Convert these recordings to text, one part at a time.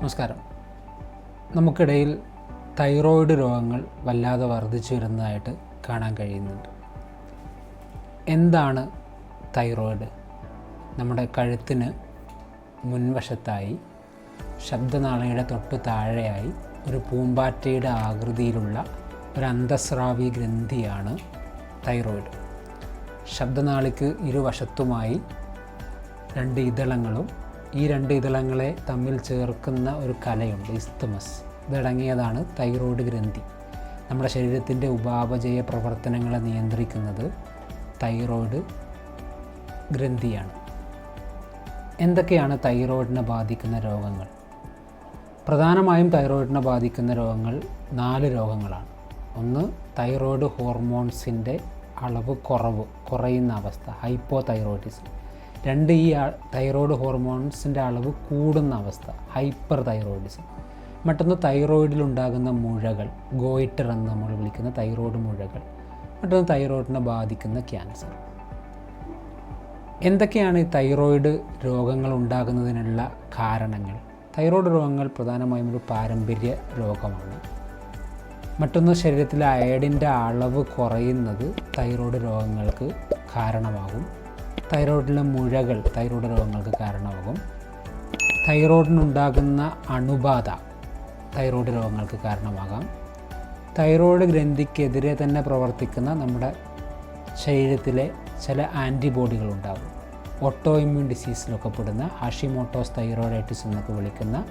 നമസ്കാരം. നമുക്കിടയിൽ തൈറോയിഡ് രോഗങ്ങൾ വല്ലാതെ വർദ്ധിച്ചു വരുന്നതായിട്ട് കാണാൻ കഴിയുന്നുണ്ട്. എന്താണ് തൈറോയിഡ്? നമ്മുടെ കഴുത്തിന് മുൻവശത്തായി ശബ്ദനാളിയുടെ തൊട്ടു താഴെയായി ഒരു പൂമ്പാറ്റയുടെ ആകൃതിയിലുള്ള ഒരു അന്തസ്രാവി ഗ്രന്ഥിയാണ് തൈറോയിഡ്. ശബ്ദനാളിക്ക് ഇരുവശത്തുമായി രണ്ട് ഇതളങ്ങളും ഈ രണ്ട് ഇതളങ്ങളെ തമ്മിൽ ചേർക്കുന്ന ഒരു കലയുണ്ട് ഇസ്തമസ് ഇതടങ്ങിയതാണ് തൈറോയ്ഡ് ഗ്രന്ഥി. നമ്മുടെ ശരീരത്തിന്റെ ഉപാപചയ പ്രവർത്തനങ്ങളെ നിയന്ത്രിക്കുന്നത് തൈറോയ്ഡ് ഗ്രന്ഥിയാണ്. എന്തൊക്കെയാണ് തൈറോയ്ഡിനെ ബാധിക്കുന്ന രോഗങ്ങൾ? പ്രധാനമായും തൈറോയ്ഡിനെ ബാധിക്കുന്ന രോഗങ്ങൾ നാല് രോഗങ്ങളാണ്. ഒന്ന് തൈറോയ്ഡ് ഹോർമോൺസിന്റെ അളവ് കുറവ് കുറയുന്ന അവസ്ഥ ഹൈപ്പോ തൈറോയിഡിസം രണ്ട് ഈ തൈറോയ്ഡ് ഹോർമോൺസിന്റെ അളവ് കൂടുന്ന അവസ്ഥ ഹൈപ്പർ തൈറോയിഡിസം മറ്റൊന്ന് തൈറോയിഡിലുണ്ടാകുന്ന മുഴകൾ ഗോയിറ്റർ എന്ന് നമ്മൾ വിളിക്കുന്ന തൈറോയ്ഡ് മുഴകൾ മറ്റൊന്ന് തൈറോയിഡിനെ ബാധിക്കുന്ന ക്യാൻസർ എന്തൊക്കെയാണ് ഈ തൈറോയിഡ് രോഗങ്ങൾ ഉണ്ടാകുന്നതിനുള്ള കാരണങ്ങൾ? തൈറോയ്ഡ് രോഗങ്ങൾ പ്രധാനമായും ഒരു പാരമ്പര്യ രോഗമാണ്. മറ്റൊന്ന് ശരീരത്തിലെ അയഡിന്റെ അളവ് കുറയുന്നത് തൈറോയ്ഡ് രോഗങ്ങൾക്ക് കാരണമാകും. തൈറോയിഡിലെ മുഴകൾ തൈറോയിഡ് രോഗങ്ങൾക്ക് കാരണമാകും. തൈറോയിഡിനുണ്ടാകുന്ന അണുബാധ തൈറോയിഡ് രോഗങ്ങൾക്ക് കാരണമാകാം. തൈറോയിഡ് ഗ്രന്ഥിക്കെതിരെ തന്നെ പ്രവർത്തിക്കുന്ന നമ്മുടെ ശരീരത്തിലെ ചില ആന്റിബോഡികൾ ഉണ്ടാകും. ഓട്ടോ ഇമ്മ്യൂൺ ഡിസീസിലൊക്കെ പെടുന്ന ഹാഷിമോട്ടോസ് തൈറോയിഡൈറ്റിസ് എന്നൊക്കെ വിളിക്കുന്ന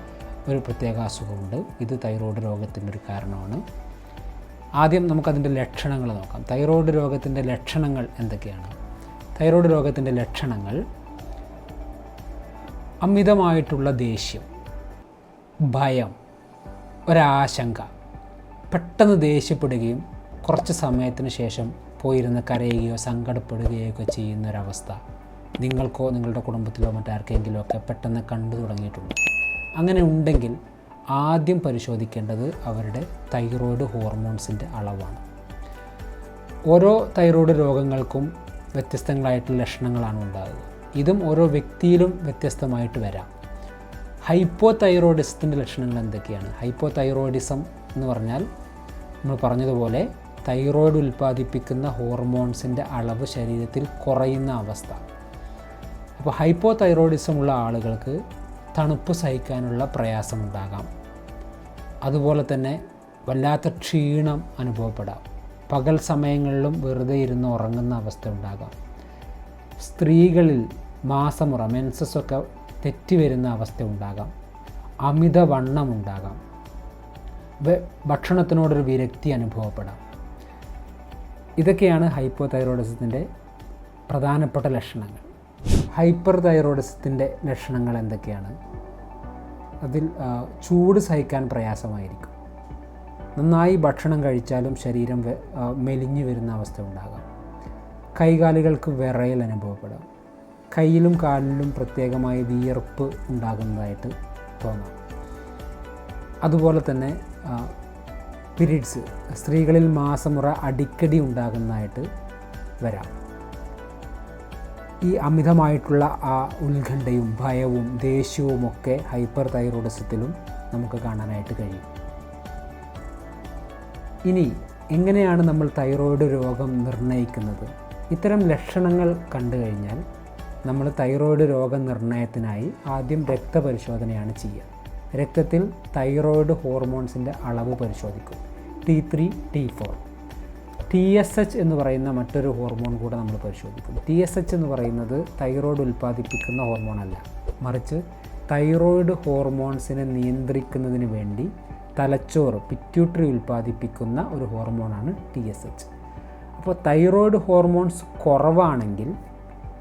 ഒരു പ്രത്യേക അസുഖമുണ്ട്. ഇത് തൈറോയിഡ് രോഗത്തിന്റെ ഒരു കാരണമാണ്. ആദ്യം നമുക്കതിന്റെ ലക്ഷണങ്ങൾ നോക്കാം. തൈറോയിഡ് രോഗത്തിന്റെ ലക്ഷണങ്ങൾ എന്തൊക്കെയാണ്? തൈറോയ്ഡ് രോഗത്തിന്റെ ലക്ഷണങ്ങൾ അമിതമായിട്ടുള്ള ദേഷ്യം ഭയം ഒരാശങ്ക പെട്ടെന്ന് ദേഷ്യപ്പെടുകയും കുറച്ച് സമയത്തിന് ശേഷം പോയിരുന്ന് കരയുകയോ സങ്കടപ്പെടുകയോ ഒക്കെ ചെയ്യുന്ന ഒരവസ്ഥ നിങ്ങൾക്കോ നിങ്ങളുടെ കുടുംബത്തിലോ മറ്റാർക്കെങ്കിലോ ഒക്കെ പെട്ടെന്ന് കണ്ടു തുടങ്ങിയിട്ടുണ്ട്. അങ്ങനെ ഉണ്ടെങ്കിൽ ആദ്യം പരിശോധിക്കേണ്ടത് അവരുടെ തൈറോയ്ഡ് ഹോർമോൺസിന്റെ അളവാണ്. ഓരോ തൈറോയ്ഡ് രോഗങ്ങൾക്കും വ്യത്യസ്തങ്ങളായിട്ടുള്ള ലക്ഷണങ്ങളാണ് ഉണ്ടാകുന്നത്. ഇതും ഓരോ വ്യക്തിയിലും വ്യത്യസ്തമായിട്ട് വരാം. ഹൈപ്പോ തൈറോയിഡിസത്തിന്റെ ലക്ഷണങ്ങൾ എന്തൊക്കെയാണ്? ഹൈപ്പോ തൈറോയിഡിസം എന്ന് പറഞ്ഞാൽ നമ്മൾ പറഞ്ഞതുപോലെ തൈറോയിഡ് ഉൽപ്പാദിപ്പിക്കുന്ന ഹോർമോൺസിന്റെ അളവ് ശരീരത്തിൽ കുറയുന്ന അവസ്ഥ. അപ്പോൾ ഹൈപ്പോ തൈറോയിഡിസം ഉള്ള ആളുകൾക്ക് തണുപ്പ് സഹിക്കാനുള്ള പ്രയാസമുണ്ടാകാം അതുപോലെ തന്നെ വല്ലാത്ത ക്ഷീണം അനുഭവപ്പെടാം. പകൽ സമയങ്ങളിലും വെറുതെ ഇരുന്ന് ഉറങ്ങുന്ന അവസ്ഥ ഉണ്ടാകാം. സ്ത്രീകളിൽ മാസമുറ മെൻസസ് ഒക്കെ തെറ്റി വരുന്ന അവസ്ഥ ഉണ്ടാകാം. അമിതവണ്ണം ഉണ്ടാകാം. ഭക്ഷണത്തിനോടൊരു വിരക്തി അനുഭവപ്പെടാം. ഇതൊക്കെയാണ് ഹൈപ്പോ തൈറോയിഡിസത്തിന്റെ പ്രധാനപ്പെട്ട ലക്ഷണങ്ങൾ. ഹൈപ്പർ തൈറോയിഡിസത്തിന്റെ ലക്ഷണങ്ങൾ എന്തൊക്കെയാണ്? അതിൽ ചൂട് സഹിക്കാൻ പ്രയാസമായിരിക്കും. നന്നായി ഭക്ഷണം കഴിച്ചാലും ശരീരം മെലിഞ്ഞു വരുന്ന അവസ്ഥ ഉണ്ടാകാം. കൈകാലുകൾക്ക് വിറയൽ അനുഭവപ്പെടാം. കയ്യിലും കാലിലും പ്രത്യേകമായി വിയർപ്പ് ഉണ്ടാകുന്നതായിട്ട് തോന്നാം. അതുപോലെ തന്നെ പിരീഡ്സ് സ്ത്രീകളിൽ മാസമുറ അടിക്കടി ഉണ്ടാകുന്നതായിട്ട് വരാം. ഈ അമിതമായിട്ടുള്ള ആ ഉത്കണ്ഠയും ഭയവും ദേഷ്യവും ഒക്കെ ഹൈപ്പർ തൈറോയിഡിസത്തിലും നമുക്ക് കാണാനായിട്ട് കഴിയും. ഇനി എങ്ങനെയാണ് നമ്മൾ തൈറോയ്ഡ് രോഗം നിർണയിക്കുന്നത്? ഇത്തരം ലക്ഷണങ്ങൾ കണ്ടു കഴിഞ്ഞാൽ നമ്മൾ തൈറോയ്ഡ് രോഗനിർണയത്തിനായി ആദ്യം രക്തപരിശോധനയാണ് ചെയ്യുക. രക്തത്തിൽ തൈറോയ്ഡ് ഹോർമോൺസിന്റെ അളവ് പരിശോധിക്കും. T three T four T S H എന്ന് പറയുന്ന മറ്റൊരു ഹോർമോൺ കൂടെ നമ്മൾ പരിശോധിക്കും. ടി എസ് എച്ച് എന്ന് പറയുന്നത് തൈറോയ്ഡ് ഉൽപ്പാദിപ്പിക്കുന്ന ഹോർമോണല്ല. മറിച്ച് തൈറോയ്ഡ് ഹോർമോൺസിനെ നിയന്ത്രിക്കുന്നതിന് വേണ്ടി തലച്ചോറ് പിറ്റ്യൂട്ടറി ഉൽപ്പാദിപ്പിക്കുന്ന ഒരു ഹോർമോണാണ് ടി എസ് എച്ച് അപ്പോൾ തൈറോയ്ഡ് ഹോർമോൺസ് കുറവാണെങ്കിൽ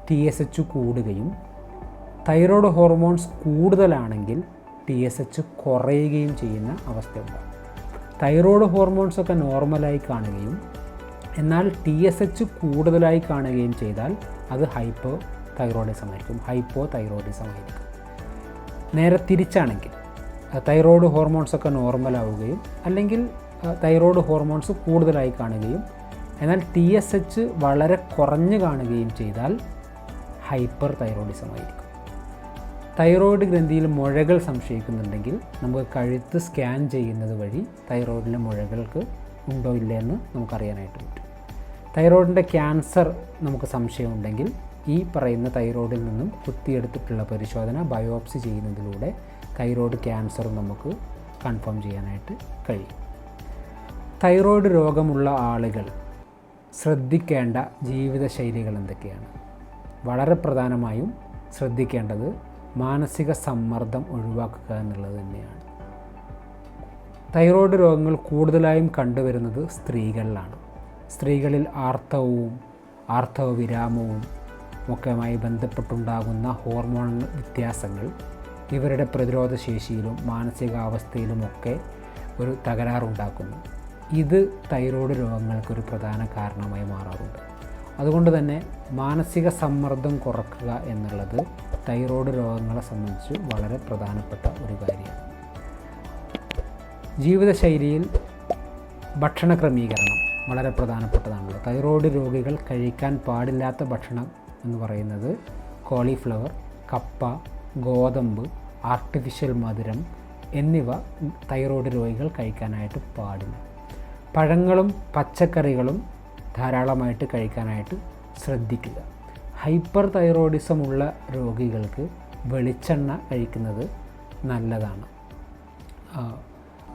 ടി എസ് എച്ച് കൂടുകയും തൈറോയ്ഡ് ഹോർമോൺസ് കൂടുതലാണെങ്കിൽ ടി എസ് എച്ച് കുറയുകയും ചെയ്യുന്ന അവസ്ഥയുണ്ട് തൈറോയ്ഡ് ഹോർമോൺസ് ഒക്കെ നോർമലായി കാണുകയും എന്നാൽ ടി എസ് എച്ച് കൂടുതലായി കാണുകയും ചെയ്താൽ അത് ഹൈപ്പോ തൈറോയിഡിസം ആയിരിക്കും ഹൈപ്പോ തൈറോയിഡിസം ആയിരിക്കും. നേരെ തിരിച്ചാണെങ്കിൽ തൈറോയ്ഡ് ഹോർമോൺസൊക്കെ നോർമലാവുകയും അല്ലെങ്കിൽ തൈറോയ്ഡ് ഹോർമോൺസ് കൂടുതലായി കാണുകയും എന്നാൽ ടി എസ് എച്ച് വളരെ കുറഞ്ഞു കാണുകയും ചെയ്താൽ ഹൈപ്പർ തൈറോയിഡിസം ആയിരിക്കും. തൈറോയ്ഡ് ഗ്രന്ഥിയിൽ മുഴകൾ സംശയിക്കുന്നുണ്ടെങ്കിൽ നമുക്ക് കഴുത്ത് സ്കാൻ ചെയ്യുന്നത് വഴി തൈറോയ്ഡിലെ മുഴകൾക്ക് ഉണ്ടോ ഇല്ലേ എന്ന് നമുക്കറിയാനായിട്ട് പറ്റും. തൈറോയ്ഡിന്റെ ക്യാൻസർ നമുക്ക് സംശയമുണ്ടെങ്കിൽ ഈ പറയുന്ന തൈറോയിഡിൽ നിന്നും കുത്തിയെടുത്തിട്ടുള്ള പരിശോധന ബയോപ്സി ചെയ്യുന്നതിലൂടെ തൈറോയിഡ് ക്യാൻസർ നമുക്ക് കൺഫേം ചെയ്യാനായിട്ട് കഴിയും. തൈറോയിഡ് രോഗമുള്ള ആളുകൾ ശ്രദ്ധിക്കേണ്ട ജീവിതശൈലികൾ എന്തൊക്കെയാണ്? വളരെ പ്രധാനമായും ശ്രദ്ധിക്കേണ്ടത് മാനസിക സമ്മർദ്ദം ഒഴിവാക്കുക എന്നുള്ളത് തന്നെയാണ്. തൈറോയ്ഡ് രോഗങ്ങൾ കൂടുതലായും കണ്ടുവരുന്നത് സ്ത്രീകളിലാണ്. സ്ത്രീകളിൽ ആർത്തവവും ആർത്തവ വിരാമവും ഒക്കെയുമായി ബന്ധപ്പെട്ടുണ്ടാകുന്ന ഹോർമോൺ വ്യത്യാസങ്ങൾ ഇവരുടെ പ്രതിരോധ ശേഷിയിലും മാനസികാവസ്ഥയിലുമൊക്കെ ഒരു തകരാറുണ്ടാക്കുന്നു. ഇത് തൈറോയ്ഡ് രോഗങ്ങൾക്കൊരു പ്രധാന കാരണമായി മാറാറുണ്ട്. അതുകൊണ്ട് തന്നെ മാനസിക സമ്മർദ്ദം കുറക്കുക എന്നുള്ളത് തൈറോയ്ഡ് രോഗങ്ങളെ സംബന്ധിച്ച് വളരെ പ്രധാനപ്പെട്ട ഒരു കാര്യമാണ്. ജീവിതശൈലിയിൽ ഭക്ഷണ ക്രമീകരണം വളരെ പ്രധാനപ്പെട്ടതാണല്ലോ തൈറോയ്ഡ് രോഗികൾ കഴിക്കാൻ പാടില്ലാത്ത ഭക്ഷണം എന്ന് പറയുന്നത് കോളിഫ്ലവർ കപ്പ ഗോതമ്പ് ആർട്ടിഫിഷ്യൽ മധുരം എന്നിവ തൈറോയ്ഡ് രോഗികൾ കഴിക്കാനായിട്ട് പാടില്ല. പഴങ്ങളും പച്ചക്കറികളും ധാരാളമായിട്ട് കഴിക്കാനായിട്ട് ശ്രദ്ധിക്കുക. ഹൈപ്പർ തൈറോയിഡിസം ഉള്ള രോഗികൾക്ക് വെളിച്ചെണ്ണ കഴിക്കുന്നത് നല്ലതാണ്.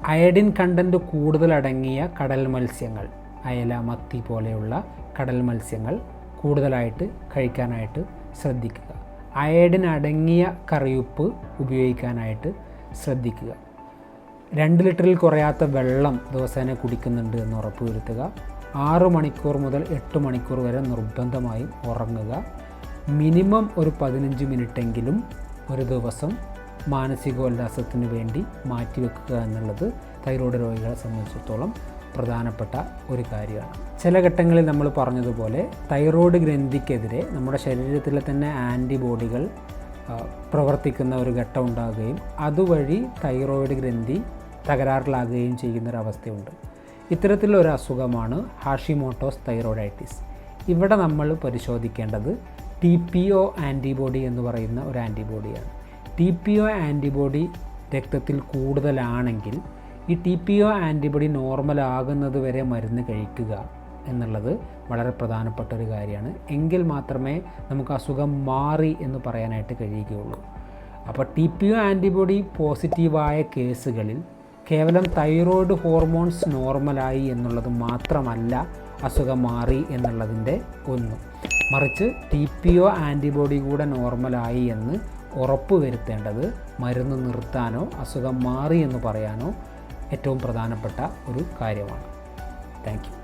അയഡിൻ കണ്ടന്റ് കൂടുതലടങ്ങിയ കടൽ മത്സ്യങ്ങൾ അയല മത്തി പോലെയുള്ള കടൽ മത്സ്യങ്ങൾ കൂടുതലായിട്ട് കഴിക്കാനായിട്ട് ശ്രദ്ധിക്കുക. അയഡിൻ അടങ്ങിയ കറിയുപ്പ് ഉപയോഗിക്കാനായിട്ട് ശ്രദ്ധിക്കുക. രണ്ട് ലിറ്ററിൽ കുറയാത്ത വെള്ളം ദിവസേന കുടിക്കുന്നുണ്ട് എന്ന് ഉറപ്പുവരുത്തുക. ആറ് മണിക്കൂർ മുതൽ എട്ട് മണിക്കൂർ വരെ നിർബന്ധമായും ഉറങ്ങുക. മിനിമം ഒരു പതിനഞ്ച് മിനിറ്റെങ്കിലും ഒരു ദിവസം മാനസികോല്ലാസത്തിന് വേണ്ടി മാറ്റിവെക്കുക എന്നുള്ളത് തൈറോയ്ഡ് രോഗികളെ സംബന്ധിച്ചിടത്തോളം പ്രധാനപ്പെട്ട ഒരു കാര്യമാണ്. ചില ഘട്ടങ്ങളിൽ നമ്മൾ പറഞ്ഞതുപോലെ തൈറോയ്ഡ് ഗ്രന്ഥിക്കെതിരെ നമ്മുടെ ശരീരത്തിലെ തന്നെ ആന്റിബോഡികൾ പ്രവർത്തിക്കുന്ന ഒരു ഘട്ടം ഉണ്ടാകുകയും അതുവഴി തൈറോയ്ഡ് ഗ്രന്ഥി തകരാറിലാകുകയും ചെയ്യുന്നൊരവസ്ഥയുണ്ട്. ഇത്തരത്തിലൊരു അസുഖമാണ് ഹാഷിമോട്ടോസ് തൈറോയിഡൈറ്റിസ്. ഇവിടെ നമ്മൾ പരിശോധിക്കേണ്ടത് ടി പി ഒ ആന്റിബോഡി എന്ന് പറയുന്ന ഒരു ആന്റിബോഡിയാണ് ടി പി ഒ ആന്റിബോഡി രക്തത്തിൽ കൂടുതലാണെങ്കിൽ ഈ T P O antibody normal ആകുന്നത് വരെ മരുന്ന് കഴിക്കുക എന്നുള്ളത് വളരെ പ്രധാനപ്പെട്ട ഒരു കാര്യമാണ്. എങ്കിൽ മാത്രമേ നമുക്ക് അസുഖം മാറി എന്ന് പറയാനായിട്ട് കഴിയുകയുള്ളൂ. അപ്പോൾ ടി പി ഒ ആന്റിബോഡി പോസിറ്റീവായ കേസുകളിൽ കേവലം തൈറോയ്ഡ് ഹോർമോൺസ് നോർമലായി എന്നുള്ളത് മാത്രമല്ല അസുഖം മാറി എന്നുള്ളതിന്റെ ഒന്ന്. മറിച്ച് ടി പി ഒ ആന്റിബോഡി കൂടെ നോർമലായി എന്ന് ഉറപ്പ് വരുത്തേണ്ടത് മരുന്ന് നിർത്താനോ അസുഖം മാറി എന്ന് പറയാനോ ഏറ്റവും പ്രധാനപ്പെട്ട ഒരു കാര്യമാണ്. താങ്ക്